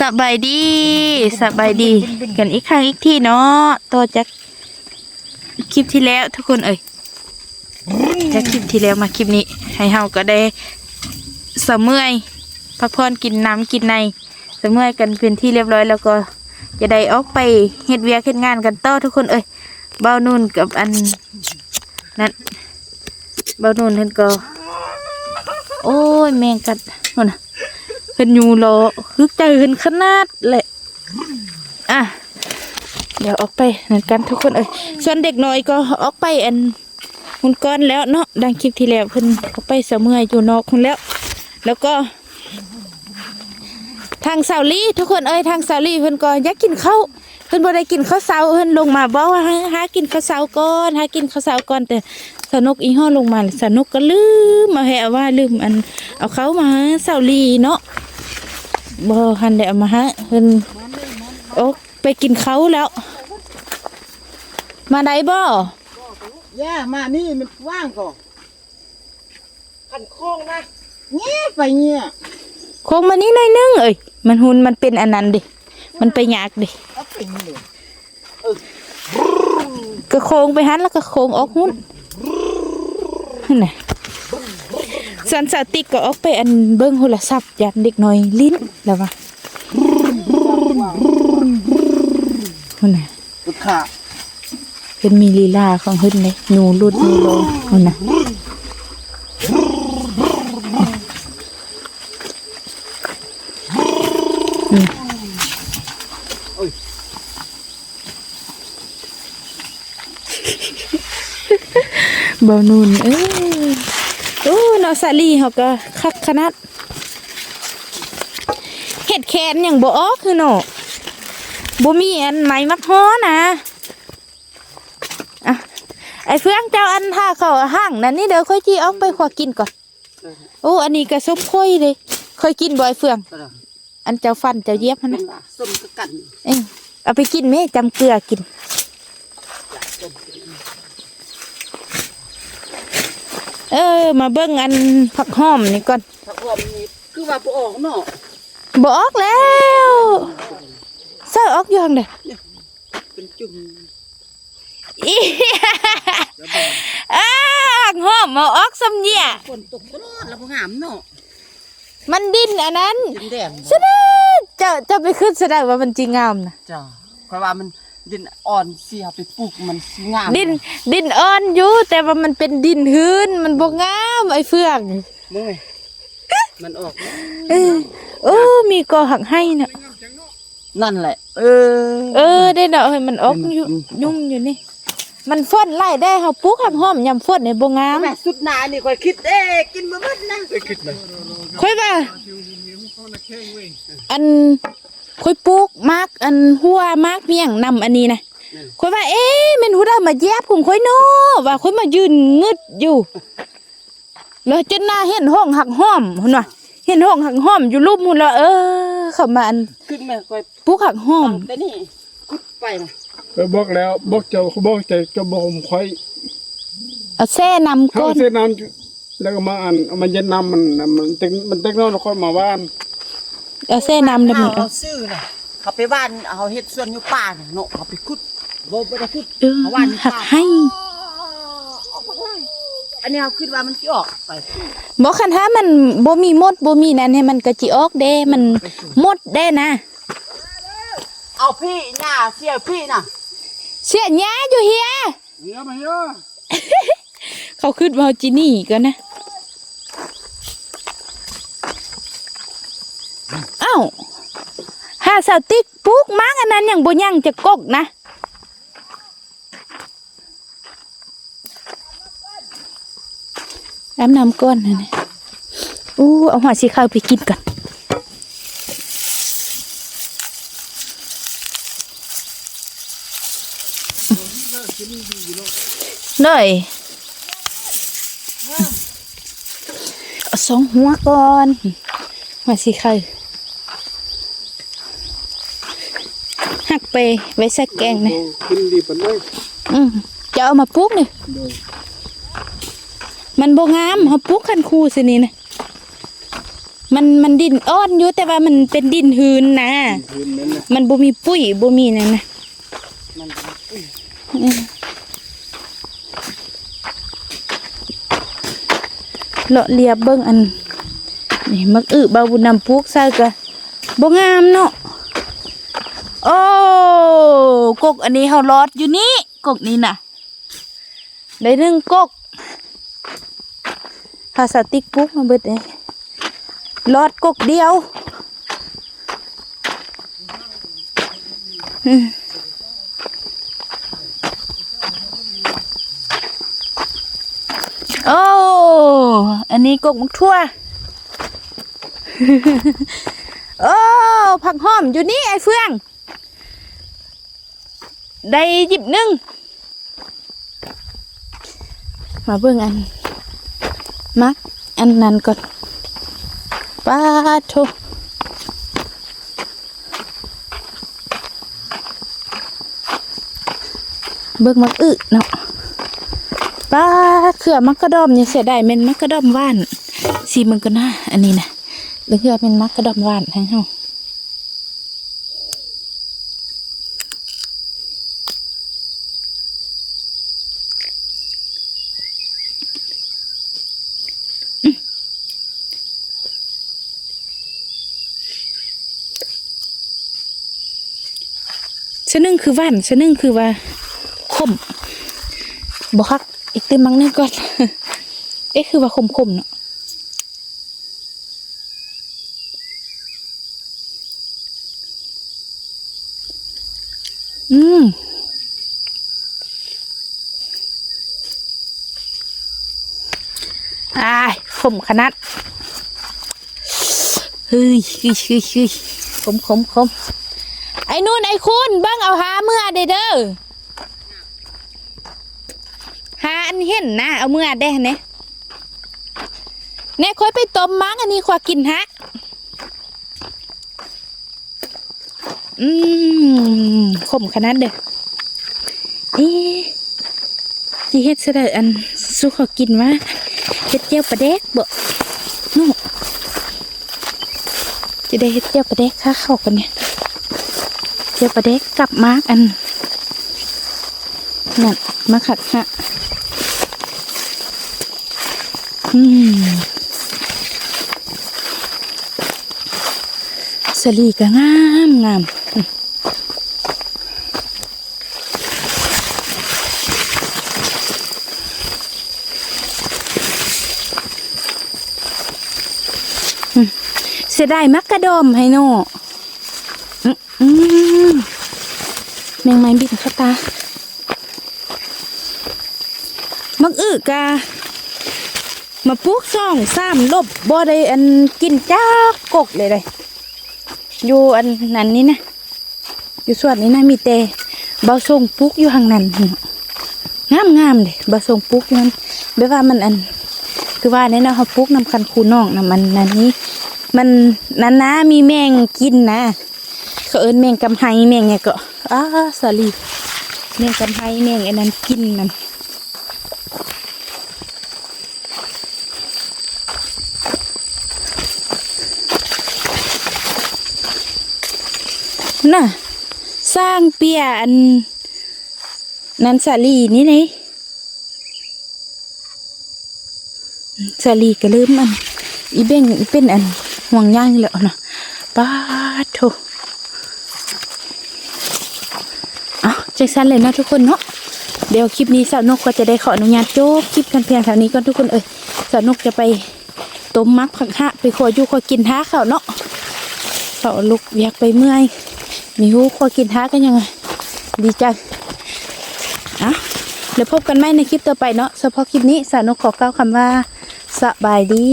สบายดีสบายดี กันอีกครั้งอีกที่เนาะต่อจากคลิปที่แล้วทุกคนเอ่ยจากคลิปที่แล้วมาคลิปนี้ ให้เฮาก็ได้เสมเมื่อยพักผ่อนกินน้ำกินในเสมเมื่อยกันเป็นที่เรียบร้อยแล้วก็จะได้ออกไปเฮ็ดเวียกเฮ็ดงานกันต่อทุกคนเอ่ยเบานุ่นกับอันนั้นเบานุ่นเพิ่นก็ โอ้ยแมงกัดนั่นน่ะ เพิ่นอยู่รอฮึกใจเพิ่นขนาดแหละอะเดี๋ยวออกไปเหมือนกันทุกคนเอ้ยส่วนเด็กน้อยก็ออกไปอันหุ่นก้อนแล้วเนาะดังคลิปที่แล้วเพิ่นออกไปเสมออยู่นอกคุณแล้ว แล้วก็ ทางสาวลี่ทุกคนเอ้ยทางสาวลี่เพิ่นก็อยากกินข้าวเพิ่นบ่ได้กินข้าวเช้าเพิ่นลงมาบอกว่าหากินข้าวเช้าก่อนหากินข้าวเช้าก่อนแต่สนุกอีห้อลงมาสนุกก็ลืมมาให้เอาว่าลืมอันเอาเขามาหาสาวลี่เนาะ บ่หันได้เอามาฮะเพิ่นโอ้ไปกินเขาวแล้ว มาได้บ่ย่ามานี่มันว่างก่อนขันโค้งนะเงี้ยไปเงี้ยโคงมานี่หน่อยนึงเอ้ยมันหุ่นมันเป็นอันนั้นดิมันไปยากดิเอาไปนี่เลยก็โค้งไปหันแล้วก็โค้งออกหุ่นนั่นน่ะ สันสติกก็ออกไปอันเบิ่งโทรศัพท์ยันเด็กน้อยลิ้นแล้วว่าหุ่นน่ะลูกขาเป็นมีลีลาของเพิ่นเลยหนูรุดหนูโลหุ่นน่ะเบานูนเอ้ยโอ้ เนาะสาลีเขาก็คักขนาดเห็ดแคนอย่างบ่ออกคือเนาะบ่มีอันไหมมักฮ้อนะอะไอ้เฟืองเจ้าอันท่าเขาห้างนั่นนี่เดี๋ยวค่อยจีออกไปขอกินก่อนโอ้อันนี้ก็ส้มค่อยเลยค่อยกินบ่อยเฟือง อันเจ้าฟันเจ้าเย็บมันเป็นะนว่าส้มกะกันเอ้ยเอาไปกินไหมจำเกลือกิน เออ มาเบิ่งอันผักหอมนี่ก่อนถ้าพร้อมนี่คือว่าบ่ออกเนาะบออกแล้วเสื้อออกอยังเด้อเป็นจุ่มอีอ้าผักหอมมาออกสำเนียฝนตกตลอดแล้วบ่งามเนาะมันดินอันนั้นดินแดงสะดเจะจะไปขึ้นแสดงว่ามันจริงงามนะจ้าเพราะว่ามัน ดินอ่อนเสียไปปลูกมันสิงามดินดินอ่อนอยู่แต่ว่ามันเป็นดินหืนมันบ่งามไอ้เฟืองเมื่อยมันออกเออเออมีกอหักให้น่ะนั่นแหละ เออ เออได้เนาะเฮ้ยมันออกอยู่อืมยุ่มอยู่นี่ มันฝนไล่ได้เฮาปลูกหักหอมยำฝนในบ่งามแม่สุดหนานี่ค่อยคิดเด้กินบ่หมดนะค่อยคิดเลยค่อยว่าอัน ค่อยปลูกมากอันหัวมากเมียงนำอันนี้นะค่อยว่า เอ๊ะแมันหัวได้มาแยบผมค่อยโน่ว่าค่อยมายืนงึดอยู่แล้วจนหน้าเห็นห้องหักห้อมหุ่นว่าเห็นห้องหักห้อมอยู่รูปหุ่นแล้วเออเข้ามาอันขึ้นแม่ค่อยปลูกหักห้อมแต่นี่ขุดไปนะก็บอกแล้วบอกเจ้าเขาบอกใจจะบอกผมค่อยเอาแซ่นำเขาก้อนเส้นน้ำแล้วก็มาอ่านเอามันเย็นน้ำมันมันเต็งมันเต็งนอนแล้วค่อยมาว่าน เอาแซ่นำแล้วมันเอาเอาซื้อน่ะเขาไปบ้านเอาเฮ็ดสวนอยู่ป่าน่ะเนาะเขาไปขุดบ่บ่ได้ขุดเออเอาว่านหักให้อันนี้เขาคิดว่ามันสิออกไปบอกคันถ้ามันบ่มีมดบ่มีนั่นให้มันก็จิออกเด้มันมดได้นะ เอาพี่หน้าเสียพี่น่ะเสียหญ้าอยู่เฮียเฮียมาเฮียเขาขึ้นมาเอาจีนี่ก่อนนะ เอ้าหาสาวติ๊กปลูกมากอันนั้นอยังบ่ยังจะกกนะน้ำน้ำก้อนนะเนี่ยอู้เอาหัวสีขาวไปกินก่อนเลยเอาสองหัวก่อนหัวสีขาว หักไปไว้ใส่แกงนะกินดีปานเลยอืมจะเอามาปลูกนี่มันบ่งามเขาปลูกคันคูสินี่นะมันมันดินอ่อนอยู่แต่ว่ามันเป็นดินหืนนะพื้นนั้นนะมันบ่มีปุ้ยบ่มีนั่นนะมันอุ้ยเลาะเลียบเบิ่งอันนี่มักอึบาบุญนำปุกใส่ก็บ่งามเนาะโอ้ กกอันนี้เฮารอดอยู่นี่กกนี้น่ะ ได้หนึ่งกกพลาสติกปุ๊กมาเบิดเลยรอดกกเดียวโอ้ อันนี้กกมักทั่ว โอ้ ผักหอมอยู่นี่ไอ้เฟือง ได้หยิบหนึ่งมาเบิ่งอันมักอันนั้นก่อนป้าโทเบิ่งมักอึเนาะป้าเขื่อมักกระดอมเนี่ยเสียดายแม่นมักกระดอมว่านสีมันก็น่าอันนี้นะหรือเขื่อเป็นมักกระดอมว่านทั้งเฮา ชะนึงคือว่านชะนึงคือว่าคมบอกคักอีกเต็มมังนี่ก่อน เอ๊ะคือว่าคมคมเนาะอืมอายคมขนาดเฮ้ยเฮ้ยเฮ้ยเฮ้ยคมคมคม อ้นู่นไอ้คุณเบิ้งเอาหาเมื่อเด้อเด้อหาอันเห็นนะเอาเมื่อได้เนี่ยเนี่ยค่อยไปต้มมังอันนี้ขวากินฮะอืมขมขนาดเด้อเอ๊ะสิเฮ็ดซะได้อันสู้ขากินว่าเฮ็ดเจียวปลาแดกบ่นู่จะได้เฮ็ดเจียวปลาแดกค่าเข้ากันเนี่ย เจียวปลาแดกกลับมากอันนั่นมาขัดฮะอืมสลีก็งามงามเสียดายมักกระดมให้โนอืมอืม แมงไม้บินเข้าตามักอึกามาปลูกซ่องสามลบบ่ได้อันกินจ้ากกเลยเลยอยู่อันนั้นนี่นะอยู่ส่วนนี้นะมีแต่เบาทรงปลูกอยู่ห่างนั้นงามงามเลยเบาทรงปลูกอยู่นั้นแบบว่ามันอัน คือว่าเนี่ยนะเขาปลูกนำคันคูน้องนะมันนั้นนี้ มันนั้นนะมีแมงกินนะ เขาเอิ้นแมงกำไฮแมงไงก็อ้าสาลีแมงกำไฮแมงไอ้นั้นกินนั่นน่ะ สร้างเปียอัน นั้นสาลีนี่เลยสาลีก็ลืมอัน อีเบ้งอีเป็นอันห่วงย่างแล้วนะป้าโถเอา จังสันเลยเนาะทุกคนเนาะเดี๋ยวคลิปนี้สาวนกก็จะได้ขออนุญาตจบคลิปกันเพียงเท่านี้ก่อนทุกคนเอ้ยสาวนกจะไปต้มมักผักหะไปขออยู่ขอกินท้าเขาเนาะเขาลุกอยากไปเมื่อยมีหูขอกินท้ากันยังไงดีจังอะเดี๋ยวพบกันไหมในคลิปต่อไปเนาะเฉพาะคลิปนี้สาวนกขอกล่าวคำว่าสบายดี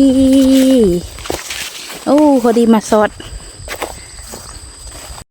โอ้พอดีมาสด